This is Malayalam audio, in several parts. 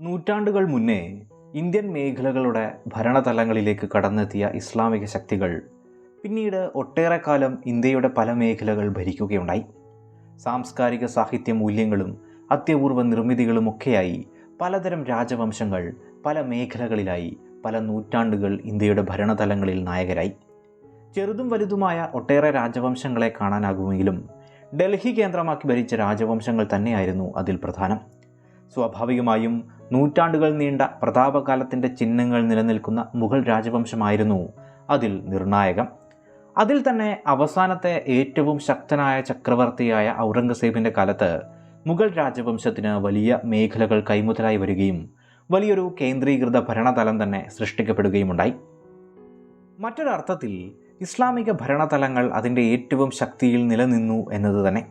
നൂറ്റാണ്ടുകൾ മുന്നേ ഇന്ത്യൻ മേഖലകളുടെ ഭരണതലങ്ങളിലേക്ക് കടന്നെത്തിയ ഇസ്ലാമിക ശക്തികൾ പിന്നീട് ഒട്ടേറെ കാലം ഇന്ത്യയുടെ പല മേഖലകൾ ഭരിക്കുകയുണ്ടായി. സാംസ്കാരിക സാഹിത്യ മൂല്യങ്ങളും അത്യപൂർവ നിർമ്മിതികളുമൊക്കെയായി പലതരം രാജവംശങ്ങൾ പല മേഖലകളിലായി പല നൂറ്റാണ്ടുകൾ ഇന്ത്യയുടെ ഭരണതലങ്ങളിൽ നായകരായി. ചെറുതും വലുതുമായ ഒട്ടേറെ രാജവംശങ്ങളെ കാണാനാകുമെങ്കിലും ഡൽഹി കേന്ദ്രമാക്കി ഭരിച്ച രാജവംശങ്ങൾ തന്നെയായിരുന്നു അതിൽ പ്രധാനം. സ്വാഭാവികമായും നൂറ്റാണ്ടുകൾ നീണ്ട പ്രതാപകാലത്തിന്റെ ചിഹ്നങ്ങൾ നിലനിൽക്കുന്ന മുഗൾ രാജവംശമായിരുന്നു. അതിൽ നിർണായകം. അതിൽ തന്നെ അവസാനത്തെ ഏറ്റവും ശക്തനായ ചക്രവർത്തിയായ ഔറംഗസേബിന്റെ കാലത്ത് മുഗൾ രാജവംശത്തിന് വലിയ മേഖലകൾ കൈമുതലായി വരികയും വലിയൊരു കേന്ദ്രീകൃത ഭരണതലം തന്നെ സൃഷ്ടിക്കപ്പെടുകയുമുണ്ടായി. മറ്റൊരർത്ഥത്തിൽ ഇസ്ലാമിക ഭരണതലങ്ങൾ അതിന്റെ ഏറ്റവും ശക്തിയിൽ നിലനിന്നു എന്നത് തന്നെ.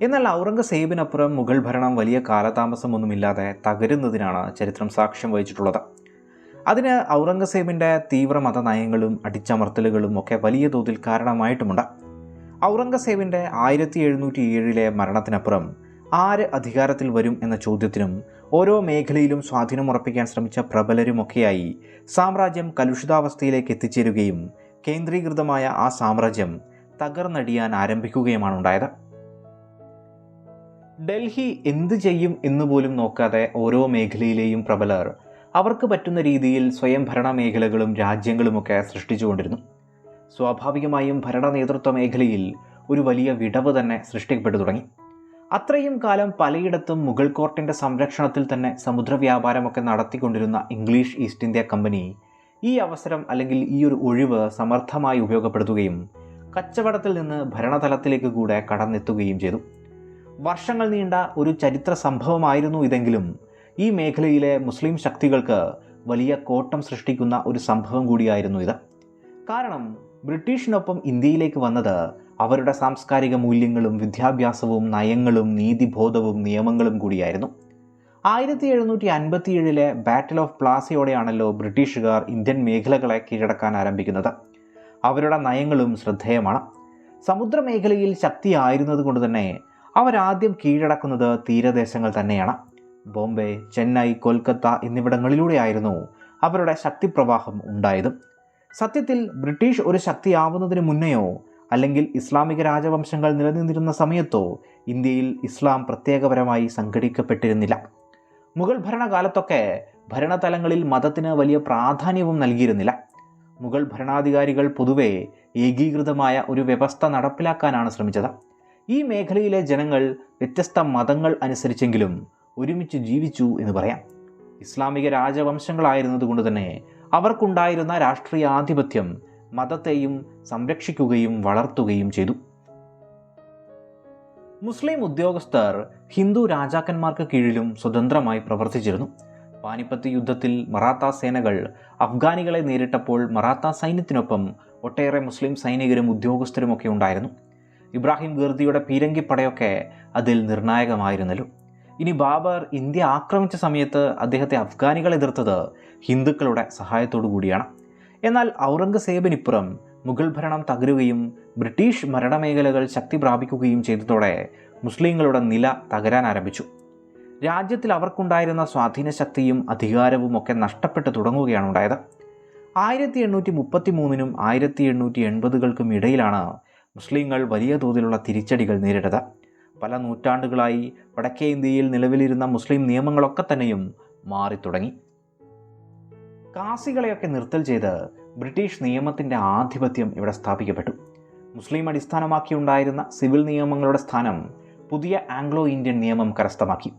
എന്നാൽ ഔറംഗസേബിനപ്പുറം മുഗൾ ഭരണം വലിയ കാലതാമസമൊന്നുമില്ലാതെ തകരുന്നതിനാണ് ചരിത്രം സാക്ഷ്യം വഹിച്ചിട്ടുള്ളത്. അതിന് ഔറംഗസേബിന്റെ തീവ്ര മതനയങ്ങളും അടിച്ചമർത്തലുകളും ഒക്കെ വലിയ തോതിൽ കാരണമായിട്ടുമുണ്ട്. ഔറംഗസേബിന്റെ ആയിരത്തി എഴുന്നൂറ്റി ഏഴിലെ മരണത്തിനപ്പുറം ആര് അധികാരത്തിൽ വരും എന്ന ചോദ്യത്തിനും ഓരോ മേഖലയിലും സ്വാധീനം ഉറപ്പിക്കാൻ ശ്രമിച്ച പ്രബലരുമൊക്കെയായി സാമ്രാജ്യം കലുഷിതാവസ്ഥയിലേക്ക് എത്തിച്ചേരുകയും കേന്ദ്രീകൃതമായ ആ സാമ്രാജ്യം തകർന്നടിയാൻ ആരംഭിക്കുകയുമാണ് ഉണ്ടായത് ഡൽഹി എന്ത് ചെയ്യും എന്ന് പോലും നോക്കാതെ ഓരോ മേഖലയിലെയും പ്രബലർ. അവർക്ക് പറ്റുന്ന രീതിയിൽ സ്വയം ഭരണ മേഖലകളും രാജ്യങ്ങളുമൊക്കെ സൃഷ്ടിച്ചുകൊണ്ടിരുന്നു. സ്വാഭാവികമായും ഭരണ നേതൃത്വ മേഖലയിൽ ഒരു വലിയ വിടവ് തന്നെ സൃഷ്ടിക്കപ്പെട്ടു തുടങ്ങി. അത്രയും കാലം പലയിടത്തും മുഗൾ കോർട്ടിന്റെ സംരക്ഷണത്തിൽ തന്നെ സമുദ്ര വ്യാപാരമൊക്കെ നടത്തിക്കൊണ്ടിരുന്ന ഇംഗ്ലീഷ് ഈസ്റ്റ് ഇന്ത്യ കമ്പനി ഈ അവസരം അല്ലെങ്കിൽ ഈ ഒരു ഒഴിവ് സമർത്ഥമായി ഉപയോഗപ്പെടുത്തുകയും കച്ചവടത്തിൽ നിന്ന് ഭരണതലത്തിലേക്ക് കൂടെ കടന്നെത്തുകയും ചെയ്തു. വർഷങ്ങൾ നീണ്ട ഒരു ചരിത്ര സംഭവമായിരുന്നു ഇതെങ്കിലും ഈ മേഖലയിലെ മുസ്ലിം ശക്തികൾക്ക് വലിയ കോട്ടം സൃഷ്ടിക്കുന്ന ഒരു സംഭവം കൂടിയായിരുന്നു ഇത്. കാരണം ബ്രിട്ടീഷിനൊപ്പം ഇന്ത്യയിലേക്ക് വന്നത് അവരുടെ സാംസ്കാരിക മൂല്യങ്ങളും വിദ്യാഭ്യാസവും നയങ്ങളും നീതിബോധവും നിയമങ്ങളും കൂടിയായിരുന്നു. ആയിരത്തി എഴുന്നൂറ്റി അൻപത്തിയേഴിലെ ബാറ്റിൽ ഓഫ് പ്ലാസയോടെയാണല്ലോ ബ്രിട്ടീഷുകാർ ഇന്ത്യൻ മേഖലകളെ കീഴടക്കാൻ ആരംഭിക്കുന്നത്. അവരുടെ നയങ്ങളും ശ്രദ്ധേയമാണ്. സമുദ്രമേഖലയിൽ ശക്തിയായിരുന്നത് കൊണ്ട് തന്നെ അവരാദ്യം കീഴടക്കുന്നത് തീരദേശങ്ങൾ തന്നെയാണ്. ബോംബെ ചെന്നൈ കൊൽക്കത്ത എന്നിവിടങ്ങളിലൂടെയായിരുന്നു അവരുടെ ശക്തിപ്രവാഹം ഉണ്ടായത്. സത്യത്തിൽ ബ്രിട്ടീഷ് ഒരു ശക്തിയാവുന്നതിന് മുന്നെയോ അല്ലെങ്കിൽ ഇസ്ലാമിക രാജവംശങ്ങൾ നിലനിന്നിരുന്ന സമയത്തോ ഇന്ത്യയിൽ ഇസ്ലാം പ്രത്യേകപരമായി സംഘടിക്കപ്പെട്ടിരുന്നില്ല. മുഗൾ ഭരണകാലത്തൊക്കെ ഭരണതലങ്ങളിൽ മതത്തിന് വലിയ പ്രാധാന്യവും നൽകിയിരുന്നില്ല. മുഗൾ ഭരണാധികാരികൾ പൊതുവെ ഏകീകൃതമായ ഒരു വ്യവസ്ഥ നടപ്പിലാക്കാനാണ് ശ്രമിച്ചത്. ഈ മേഖലയിലെ ജനങ്ങൾ വ്യത്യസ്ത മതങ്ങൾ അനുസരിച്ചെങ്കിലും ഒരുമിച്ച് ജീവിച്ചു എന്ന് പറയാം. ഇസ്ലാമിക രാജവംശങ്ങളായിരുന്നതുകൊണ്ട് തന്നെ അവർക്കുണ്ടായിരുന്ന രാഷ്ട്രീയ ആധിപത്യം മതത്തെയും സംരക്ഷിക്കുകയും വളർത്തുകയും ചെയ്തു. മുസ്ലിം ഉദ്യോഗസ്ഥർ ഹിന്ദു രാജാക്കന്മാർക്ക് കീഴിലും സ്വതന്ത്രമായി പ്രവർത്തിച്ചിരുന്നു. പാനിപ്പത്ത് യുദ്ധത്തിൽ മറാത്ത സേനകൾ അഫ്ഗാനികളെ നേരിട്ടപ്പോൾ മറാത്ത സൈന്യത്തിനൊപ്പം ഒട്ടേറെ മുസ്ലിം സൈനികരും ഉദ്യോഗസ്ഥരുമൊക്കെ ഉണ്ടായിരുന്നു. ഇബ്രാഹിം ഗർദിയുടെ പീരങ്കിപ്പടയൊക്കെ അതിൽ നിർണായകമായിരുന്നല്ലോ. ഇനി ബാബർ ഇന്ത്യ ആക്രമിച്ച സമയത്ത് അദ്ദേഹത്തെ അഫ്ഗാനികൾ എതിർത്തത് ഹിന്ദുക്കളുടെ സഹായത്തോടു കൂടിയാണ്. എന്നാൽ ഔറംഗസേബിനിപ്പുറം മുഗൾ ഭരണം തകരുകയും ബ്രിട്ടീഷ് മരണമേഖലകൾ ശക്തി പ്രാപിക്കുകയും ചെയ്തതോടെ മുസ്ലിങ്ങളുടെ നില തകരാൻ ആരംഭിച്ചു. രാജ്യത്തിൽ അവർക്കുണ്ടായിരുന്ന സ്വാധീന ശക്തിയും അധികാരവും ഒക്കെ നഷ്ടപ്പെട്ടു തുടങ്ങുകയാണ് ഉണ്ടായത്. ആയിരത്തി എണ്ണൂറ്റി മുപ്പത്തി മൂന്നിനും ആയിരത്തി എണ്ണൂറ്റി എൺപതുകൾക്കും ഇടയിലാണ് മുസ്ലിങ്ങൾ വലിയ തോതിലുള്ള തിരിച്ചടികൾ നേരിട്ടത്. പല നൂറ്റാണ്ടുകളായി വടക്കേ ഇന്ത്യയിൽ നിലവിലിരുന്ന മുസ്ലിം നിയമങ്ങളൊക്കെ തന്നെയും മാറി തുടങ്ങി കാസികളെയൊക്കെ നിർത്തൽ ചെയ്ത് ബ്രിട്ടീഷ് നിയമത്തിന്റെ ആധിപത്യം ഇവിടെ സ്ഥാപിക്കപ്പെട്ടു. മുസ്ലിം അടിസ്ഥാനമാക്കിയുണ്ടായിരുന്ന സിവിൽ നിയമങ്ങളുടെ സ്ഥാനം പുതിയ ആംഗ്ലോ ഇന്ത്യൻ നിയമം കരസ്ഥമാക്കി.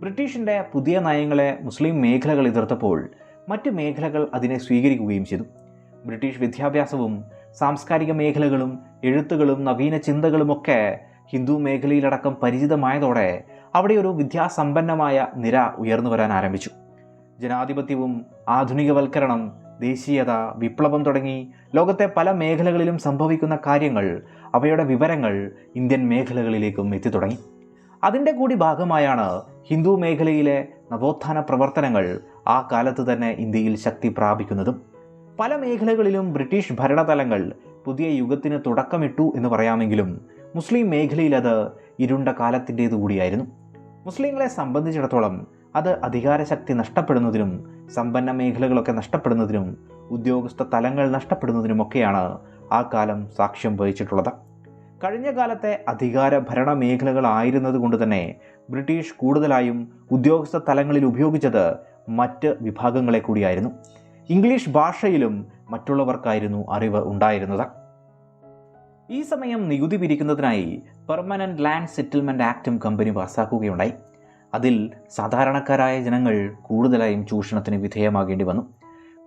ബ്രിട്ടീഷിന്റെ പുതിയ നയങ്ങളെ മുസ്ലിം മേഖലകൾ എതിർത്തപ്പോൾ മറ്റ് മേഖലകൾ അതിനെ സ്വീകരിക്കുകയും ചെയ്തു. ബ്രിട്ടീഷ് വിദ്യാഭ്യാസവും സാംസ്കാരിക മേഖലകളും എഴുത്തുകളും നവീന ചിന്തകളുമൊക്കെ ഹിന്ദു മേഖലയിലടക്കം പരിചിതമായതോടെ അവിടെ ഒരു വിദ്യാസമ്പന്നമായ നിര ഉയർന്നു വരാൻ ആരംഭിച്ചു. ജനാധിപത്യവും ആധുനികവൽക്കരണം ദേശീയത വിപ്ലവം തുടങ്ങി ലോകത്തെ പല മേഖലകളിലും സംഭവിക്കുന്ന കാര്യങ്ങൾ അവയുടെ വിവരങ്ങൾ ഇന്ത്യൻ മേഖലകളിലേക്കും എത്തിത്തുടങ്ങി അതിന്റെ കൂടി ഭാഗമായാണ് ഹിന്ദു മേഖലയിലെ നവോത്ഥാന പ്രവർത്തനങ്ങൾ ആ കാലത്ത് തന്നെ ഇന്ത്യയിൽ ശക്തി പ്രാപിക്കുന്നതും. പല മേഖലകളിലും ബ്രിട്ടീഷ് ഭരണതലങ്ങൾ പുതിയ യുഗത്തിന് തുടക്കമിട്ടു എന്ന് പറയാമെങ്കിലും മുസ്ലിം മേഖലയിൽ അത് ഇരുണ്ട കാലത്തിന്റേതു കൂടിയായിരുന്നു. മുസ്ലിങ്ങളെ സംബന്ധിച്ചിടത്തോളം അത് അധികാരശക്തി നഷ്ടപ്പെടുന്നതിനും സമ്പന്ന മേഖലകളൊക്കെ നഷ്ടപ്പെടുന്നതിനും ഉദ്യോഗസ്ഥ തലങ്ങൾ നഷ്ടപ്പെടുന്നതിനുമൊക്കെയാണ് ആ കാലം സാക്ഷ്യം വഹിച്ചിട്ടുള്ളത്. കഴിഞ്ഞ കാലത്തെ അധികാര ഭരണ മേഖലകളായിരുന്നത് കൊണ്ട് തന്നെ ബ്രിട്ടീഷ് കൂടുതലായും ഉദ്യോഗസ്ഥ തലങ്ങളിൽ ഉപയോഗിച്ചത് മറ്റ് വിഭാഗങ്ങളെ കൂടിയായിരുന്നു. ഇംഗ്ലീഷ് ഭാഷയിലും മറ്റുള്ളവർക്കായിരുന്നു അറിവ് ഉണ്ടായിരുന്നത്. ഈ സമയം നികുതി പിരിക്കുന്നതിനായി പെർമനന്റ് ലാൻഡ് സെറ്റിൽമെന്റ് ആക്റ്റും കമ്പനി പാസ്സാക്കുകയുണ്ടായി അതിൽ സാധാരണക്കാരായ ജനങ്ങൾ കൂടുതലായും ചൂഷണത്തിന് വിധേയമാകേണ്ടി വന്നു.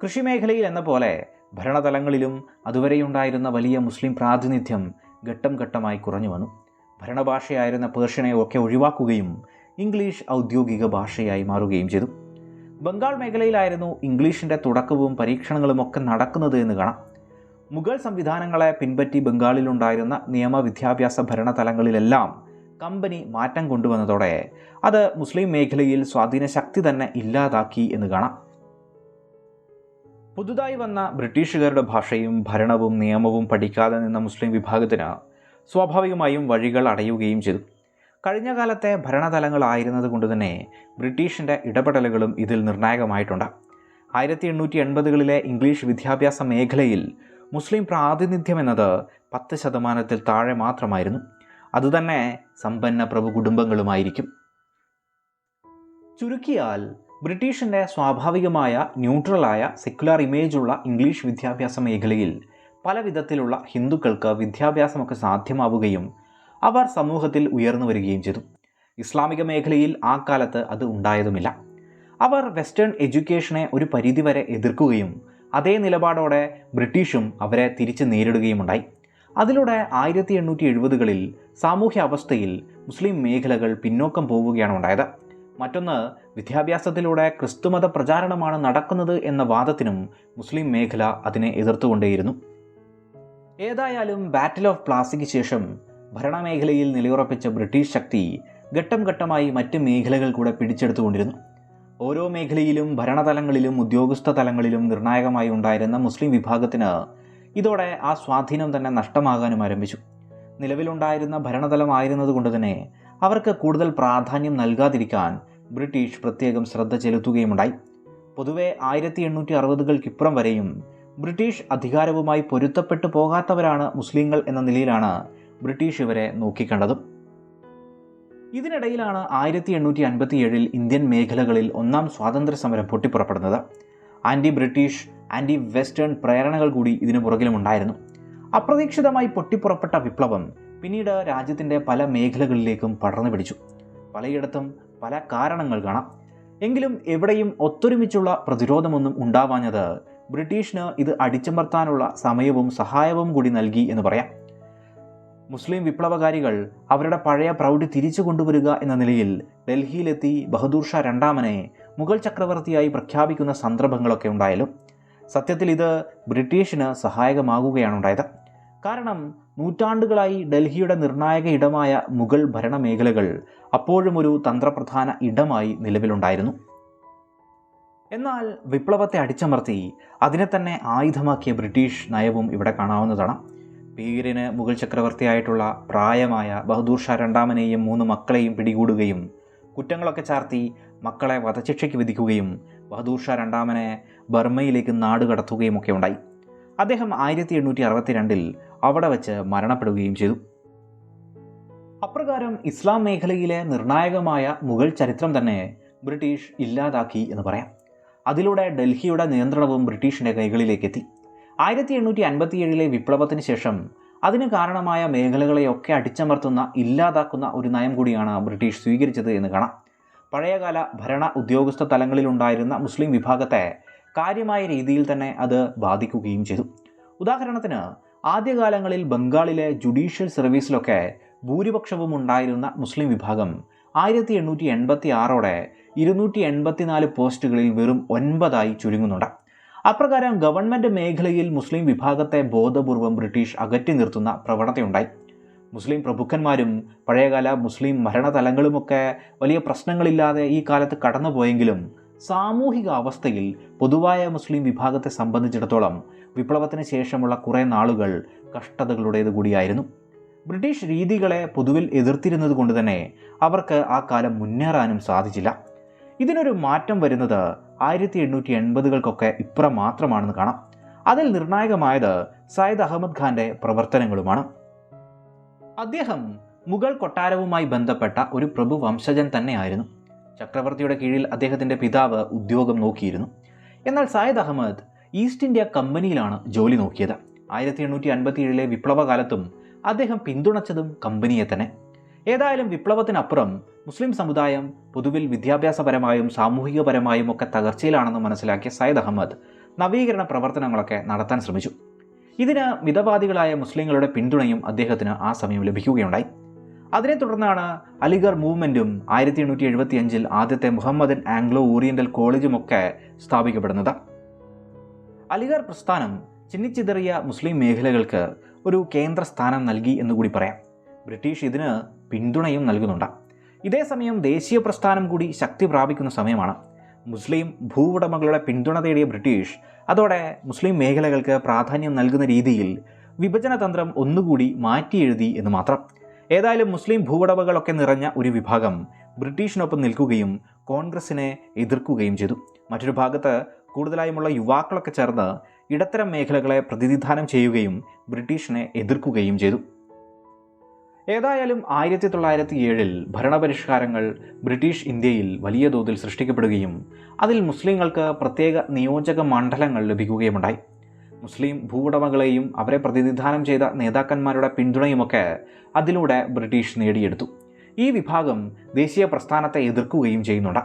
കൃഷിമേഖലയിൽ എന്ന പോലെ ഭരണതലങ്ങളിലും അതുവരെയുണ്ടായിരുന്ന വലിയ മുസ്ലിം പ്രാതിനിധ്യം ഘട്ടം ഘട്ടമായി കുറഞ്ഞു വന്നു. ഭരണഭാഷയായിരുന്ന പേർഷ്യനെ ഒക്കെ ഒഴിവാക്കുകയും ഇംഗ്ലീഷ് ഔദ്യോഗിക ഭാഷയായി മാറുകയും ചെയ്തു. ബംഗാൾ മേഖലയിലായിരുന്നു ഇംഗ്ലീഷിന്റെ തുടക്കവും പരീക്ഷണങ്ങളും ഒക്കെ നടക്കുന്നത് എന്ന് കാണാം. മുഗൾ സംവിധാനങ്ങളെ പിൻപറ്റി ബംഗാളിലുണ്ടായിരുന്ന നിയമ വിദ്യാഭ്യാസ ഭരണതലങ്ങളിലെല്ലാം കമ്പനി മാറ്റം കൊണ്ടുവന്നതോടെ അത് മുസ്ലിം മേഖലയിൽ സ്വാധീന ശക്തി തന്നെ ഇല്ലാതാക്കി എന്ന് കാണാം. പുതുതായി വന്ന ബ്രിട്ടീഷുകാരുടെ ഭാഷയും ഭരണവും നിയമവും പഠിക്കാതെ നിന്ന മുസ്ലിം വിഭാഗത്തിന് സ്വാഭാവികമായും വഴികൾ അടയുകയും ചെയ്തു. കഴിഞ്ഞ കാലത്തെ ഭരണതലങ്ങളായിരുന്നത് കൊണ്ട് തന്നെ ബ്രിട്ടീഷിന്റെ ഇടപെടലുകളും ഇതിൽ നിർണായകമായിട്ടുണ്ട്. ആയിരത്തി എണ്ണൂറ്റി എൺപതുകളിലെ ഇംഗ്ലീഷ് വിദ്യാഭ്യാസ മേഖലയിൽ മുസ്ലിം പ്രാതിനിധ്യം എന്നത് പത്ത് ശതമാനത്തിൽ താഴെ മാത്രമായിരുന്നു. അതുതന്നെ സമ്പന്ന പ്രഭു കുടുംബങ്ങളുമായിരിക്കും. ചുരുക്കിയാൽ ബ്രിട്ടീഷിന്റെ സ്വാഭാവികമായ ന്യൂട്രലായ സെക്യുലർ ഇമേജുള്ള ഇംഗ്ലീഷ് വിദ്യാഭ്യാസ മേഖലയിൽ പല വിധത്തിലുള്ള ഹിന്ദുക്കൾക്ക് വിദ്യാഭ്യാസമൊക്കെ സാധ്യമാവുകയും അവർ സമൂഹത്തിൽ ഉയർന്നു വരികയും ചെയ്തു. ഇസ്ലാമിക മേഖലയിൽ ആ കാലത്ത് അത് ഉണ്ടായതുമില്ല. അവർ വെസ്റ്റേൺ എഡ്യൂക്കേഷനെ ഒരു പരിധിവരെ എതിർക്കുകയും അതേ നിലപാടോടെ ബ്രിട്ടീഷും അവരെ തിരിച്ച് നേരിടുകയുമുണ്ടായി. അതിലൂടെ ആയിരത്തി എണ്ണൂറ്റി എഴുപതുകളിൽ സാമൂഹ്യ അവസ്ഥയിൽ മുസ്ലിം മേഖലകൾ പിന്നോക്കം പോവുകയാണ് ഉണ്ടായത്. മറ്റൊന്ന് വിദ്യാഭ്യാസത്തിലൂടെ ക്രിസ്തുമത പ്രചാരണമാണ് നടക്കുന്നത് എന്ന വാദത്തിനും മുസ്ലിം മേഖല അതിനെ എതിർത്തുകൊണ്ടേയിരുന്നു. ഏതായാലും ബാറ്റിൽ ഓഫ് പ്ലാസിക്ക് ശേഷം ഭരണമേഖലയിൽ നിലയുറപ്പിച്ച ബ്രിട്ടീഷ് ശക്തി ഘട്ടം ഘട്ടമായി മറ്റ് മേഖലകൾ കൂടെ പിടിച്ചെടുത്തുകൊണ്ടിരുന്നു. ഓരോ മേഖലയിലും ഭരണതലങ്ങളിലും ഉദ്യോഗസ്ഥ തലങ്ങളിലും നിർണായകമായി ഉണ്ടായിരുന്ന മുസ്ലിം വിഭാഗത്തിന് ഇതോടെ ആ സ്വാധീനം തന്നെ നഷ്ടമാകാനും ആരംഭിച്ചു. നിലവിലുണ്ടായിരുന്ന ഭരണതലമായിരുന്നതുകൊണ്ട് തന്നെ അവർക്ക് കൂടുതൽ പ്രാധാന്യം നൽകാതിരിക്കാൻ ബ്രിട്ടീഷ് പ്രത്യേകം ശ്രദ്ധ ചെലുത്തുകയുമുണ്ടായി. പൊതുവെ ആയിരത്തി എണ്ണൂറ്റി അറുപതുകൾക്കിപ്പുറം വരെയും ബ്രിട്ടീഷ് അധികാരവുമായി പൊരുത്തപ്പെട്ടു പോകാത്തവരാണ് മുസ്ലിങ്ങൾ എന്ന നിലയിലാണ് ബ്രിട്ടീഷ് ഇവരെ നോക്കിക്കണ്ടതും. ഇതിനിടയിലാണ് ആയിരത്തി എണ്ണൂറ്റി അൻപത്തി ഏഴിൽ ഇന്ത്യൻ മേഖലകളിൽ ഒന്നാം സ്വാതന്ത്ര്യ സമരം പൊട്ടിപ്പുറപ്പെടുന്നത്. ആന്റി ബ്രിട്ടീഷ് ആന്റി വെസ്റ്റേൺ പ്രേരണകൾ കൂടി ഇതിനു പുറകിലുമുണ്ടായിരുന്നു. അപ്രതീക്ഷിതമായി പൊട്ടിപ്പുറപ്പെട്ട വിപ്ലവം പിന്നീട് രാജ്യത്തിന്റെ പല മേഖലകളിലേക്കും പടർന്നു പിടിച്ചു പലയിടത്തും പല കാരണങ്ങൾ കാണാം. എങ്കിലും എവിടെയും ഒത്തൊരുമിച്ചുള്ള പ്രതിരോധമൊന്നും ഉണ്ടാവാഞ്ഞത് ബ്രിട്ടീഷിന് ഇത് അടിച്ചമർത്താനുള്ള സമയവും സഹായവും കൂടി നൽകി എന്ന് പറയാം. മുസ്ലിം വിപ്ലവകാരികൾ അവരുടെ പഴയ പ്രൗഢി തിരിച്ചു കൊണ്ടുവരിക എന്ന നിലയിൽ ഡൽഹിയിലെത്തി ബഹദൂർ ഷാ രണ്ടാമനെ മുഗൾ ചക്രവർത്തിയായി പ്രഖ്യാപിക്കുന്ന സന്ദർഭങ്ങളൊക്കെ ഉണ്ടായാലും സത്യത്തിൽ ഇത് ബ്രിട്ടീഷിന് സഹായകമാകുകയാണ് ഉണ്ടായത് കാരണം നൂറ്റാണ്ടുകളായി ഡൽഹിയുടെ നിർണായക ഇടമായ മുഗൾ ഭരണമേഖലകൾ അപ്പോഴും ഒരു തന്ത്രപ്രധാന ഇടമായി നിലവിലുണ്ടായിരുന്നു. എന്നാൽ വിപ്ലവത്തെ അടിച്ചമർത്തി അതിനെ തന്നെ ആയുധമാക്കിയ ബ്രിട്ടീഷ് നയവും ഇവിടെ കാണാവുന്നതാണ്. പേരിന് മുഗൾ ചക്രവർത്തിയായിട്ടുള്ള പ്രായമായ ബഹദൂർ ഷാ രണ്ടാമനെയും മൂന്ന് മക്കളെയും പിടികൂടുകയും കുറ്റങ്ങളൊക്കെ ചാർത്തി മക്കളെ വധശിക്ഷയ്ക്ക് വിധിക്കുകയും ബഹദൂർ ഷാ രണ്ടാമനെ ബർമ്മയിലേക്ക് നാട് കടത്തുകയും ഒക്കെ ഉണ്ടായി. അദ്ദേഹം ആയിരത്തി എണ്ണൂറ്റി അറുപത്തിരണ്ടിൽ അവിടെ വച്ച് മരണപ്പെടുകയും ചെയ്തു. അപ്രകാരം ഇസ്ലാം മേഖലയിലെ നിർണായകമായ മുഗൾ ചരിത്രം തന്നെ ബ്രിട്ടീഷ് ഇല്ലാതാക്കി എന്ന് പറയാം. അതിലൂടെ ഡൽഹിയുടെ നിയന്ത്രണവും ബ്രിട്ടീഷിന്റെ കൈകളിലേക്ക് എത്തി ആയിരത്തി എണ്ണൂറ്റി അൻപത്തിയേഴിലെ വിപ്ലവത്തിന് ശേഷം അതിന് കാരണമായ മേഖലകളെയൊക്കെ അടിച്ചമർത്തുന്ന ഇല്ലാതാക്കുന്ന ഒരു നയം കൂടിയാണ് ബ്രിട്ടീഷ് സ്വീകരിച്ചത് എന്ന് കാണാം. പഴയകാല ഭരണ ഉദ്യോഗസ്ഥ തലങ്ങളിലുണ്ടായിരുന്ന മുസ്ലിം വിഭാഗത്തെ കാര്യമായ രീതിയിൽ തന്നെ അത് ബാധിക്കുകയും ചെയ്തു. ഉദാഹരണത്തിന് ആദ്യകാലങ്ങളിൽ ബംഗാളിലെ ജുഡീഷ്യൽ സർവീസിലൊക്കെ ഭൂരിപക്ഷവും ഉണ്ടായിരുന്ന മുസ്ലിം വിഭാഗം ആയിരത്തി എണ്ണൂറ്റി എൺപത്തി ആറോടെ ഇരുന്നൂറ്റി പോസ്റ്റുകളിൽ വെറും ഒൻപതായി ചുരുങ്ങുന്നുണ്ട്. അപ്രകാരം ഗവൺമെന്റ് മേഖലയിൽ മുസ്ലിം വിഭാഗത്തെ ബോധപൂർവം ബ്രിട്ടീഷ് അകറ്റി നിർത്തുന്ന പ്രവണതയുണ്ടായി. മുസ്ലിം പ്രഭുക്കന്മാരും പഴയകാല മുസ്ലിം മരണതലങ്ങളുമൊക്കെ വലിയ പ്രശ്നങ്ങളില്ലാതെ ഈ കാലത്ത് കടന്നുപോയെങ്കിലും സാമൂഹിക അവസ്ഥയിൽ പൊതുവായ മുസ്ലിം വിഭാഗത്തെ സംബന്ധിച്ചിടത്തോളം വിപ്ലവത്തിന് ശേഷമുള്ള കുറേ നാളുകൾ കഷ്ടതകളുടേത് കൂടിയായിരുന്നു. ബ്രിട്ടീഷ് രീതികളെ പൊതുവിൽ എതിർത്തിരുന്നത് കൊണ്ട് തന്നെ അവർക്ക് ആ കാലം മുന്നേറാനും സാധിച്ചില്ല. ഇതിനൊരു മാറ്റം വരുന്നത് ആയിരത്തി എണ്ണൂറ്റി എൺപതുകൾക്കൊക്കെ ഇപ്പുറം മാത്രമാണെന്ന് കാണാം. അതിൽ നിർണായകമായത് സയ്യിദ് അഹമ്മദ് ഖാന്റെ പ്രവർത്തനങ്ങളുമാണ്. അദ്ദേഹം മുഗൾ കൊട്ടാരവുമായി ബന്ധപ്പെട്ട ഒരു പ്രഭു വംശജൻ തന്നെയായിരുന്നു. ചക്രവർത്തിയുടെ കീഴിൽ അദ്ദേഹത്തിന്റെ പിതാവ് ഉദ്യോഗം നോക്കിയിരുന്നു. എന്നാൽ സയ്യിദ് അഹമ്മദ് ഈസ്റ്റ് ഇന്ത്യ കമ്പനിയിലാണ് ജോലി നോക്കിയത്. ആയിരത്തി എണ്ണൂറ്റി അൻപത്തി ഏഴിലെ വിപ്ലവകാലത്തും അദ്ദേഹം പിന്തുണച്ചതും കമ്പനിയെ തന്നെ. ഏതായാലും വിപ്ലവത്തിനപ്പുറം മുസ്ലിം സമുദായം പൊതുവിൽ വിദ്യാഭ്യാസപരമായും സാമൂഹികപരമായും ഒക്കെ തകർച്ചയിലാണെന്ന് മനസ്സിലാക്കിയ സയ്യിദ് അഹമ്മദ് നവീകരണ പ്രവർത്തനങ്ങളൊക്കെ നടത്താൻ ശ്രമിച്ചു. ഇതിന് മിതവാദികളായ മുസ്ലിങ്ങളുടെ പിന്തുണയും അദ്ദേഹത്തിന് ആ സമയം ലഭിക്കുകയുണ്ടായി. അതിനെ തുടർന്നാണ് അലിഗർ മൂവ്മെന്റും ആയിരത്തി എണ്ണൂറ്റി എഴുപത്തി അഞ്ചിൽ ആദ്യത്തെ മുഹമ്മദൻ ആംഗ്ലോ ഓറിയന്റൽ കോളേജുമൊക്കെ സ്ഥാപിക്കപ്പെടുന്നത്. അലിഗർ പ്രസ്ഥാനം ചിന്നിച്ചിതറിയ മുസ്ലിം മേഖലകൾക്ക് ഒരു കേന്ദ്ര സ്ഥാനം നൽകി എന്നുകൂടി പറയാം. ബ്രിട്ടീഷ് ഇതിന് പിന്തുണയും നൽകുന്നുണ്ട്. ഇതേസമയം ദേശീയ പ്രസ്ഥാനം കൂടി ശക്തി പ്രാപിക്കുന്ന സമയമാണ്. മുസ്ലിം ഭൂവുടമകളുടെ പിന്തുണ തേടിയ ബ്രിട്ടീഷ് അതോടെ മുസ്ലിം മേഖലകൾക്ക് പ്രാധാന്യം നൽകുന്ന രീതിയിൽ വിഭജന തന്ത്രം ഒന്നുകൂടി മാറ്റിയെഴുതി എന്ന് മാത്രം. ഏതായാലും മുസ്ലിം ഭൂവുടമകളൊക്കെ നിറഞ്ഞ ഒരു വിഭാഗം ബ്രിട്ടീഷിനൊപ്പം നിൽക്കുകയും കോൺഗ്രസിനെ എതിർക്കുകയും ചെയ്തു. മറ്റൊരു ഭാഗത്ത് കൂടുതലായുമുള്ള യുവാക്കളൊക്കെ ചേർന്ന് ഇടത്തരം മേഖലകളെ പ്രതിനിധാനം ചെയ്യുകയും ബ്രിട്ടീഷിനെ എതിർക്കുകയും ചെയ്തു. ഏതായാലും ആയിരത്തി തൊള്ളായിരത്തി ഏഴിൽ ഭരണപരിഷ്കാരങ്ങൾ ബ്രിട്ടീഷ് ഇന്ത്യയിൽ വലിയ തോതിൽ സൃഷ്ടിക്കപ്പെടുകയും അതിൽ മുസ്ലിങ്ങൾക്ക് പ്രത്യേക നിയോജക മണ്ഡലങ്ങൾ ലഭിക്കുകയുമുണ്ടായി. മുസ്ലിം ഭൂവുടമകളെയും അവരെ പ്രതിനിധാനം ചെയ്ത നേതാക്കന്മാരുടെ പിന്തുണയുമൊക്കെ അതിലൂടെ ബ്രിട്ടീഷ് നേടിയെടുത്തു. ഈ വിഭാഗം ദേശീയ പ്രസ്ഥാനത്തെ എതിർക്കുകയും ചെയ്യുന്നുണ്ട്.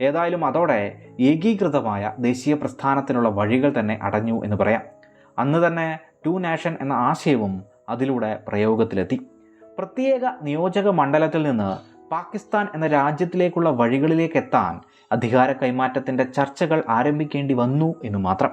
ഏതായാലും അതോടെ ഏകീകൃതമായ ദേശീയ പ്രസ്ഥാനത്തിനുള്ള വഴികൾ തന്നെ അടഞ്ഞു എന്ന് പറയാം. അന്ന് തന്നെ ടു നാഷൻ എന്ന ആശയവും അതിലൂടെ പ്രയോഗത്തിലെത്തി. പ്രത്യേക നിയോജക മണ്ഡലത്തിൽ നിന്ന് പാകിസ്ഥാൻ എന്ന രാജ്യത്തിലേക്കുള്ള വഴികളിലേക്ക് എത്താൻ അധികാര കൈമാറ്റത്തിന്റെ ചർച്ചകൾ ആരംഭിക്കേണ്ടി വന്നു എന്ന് മാത്രം.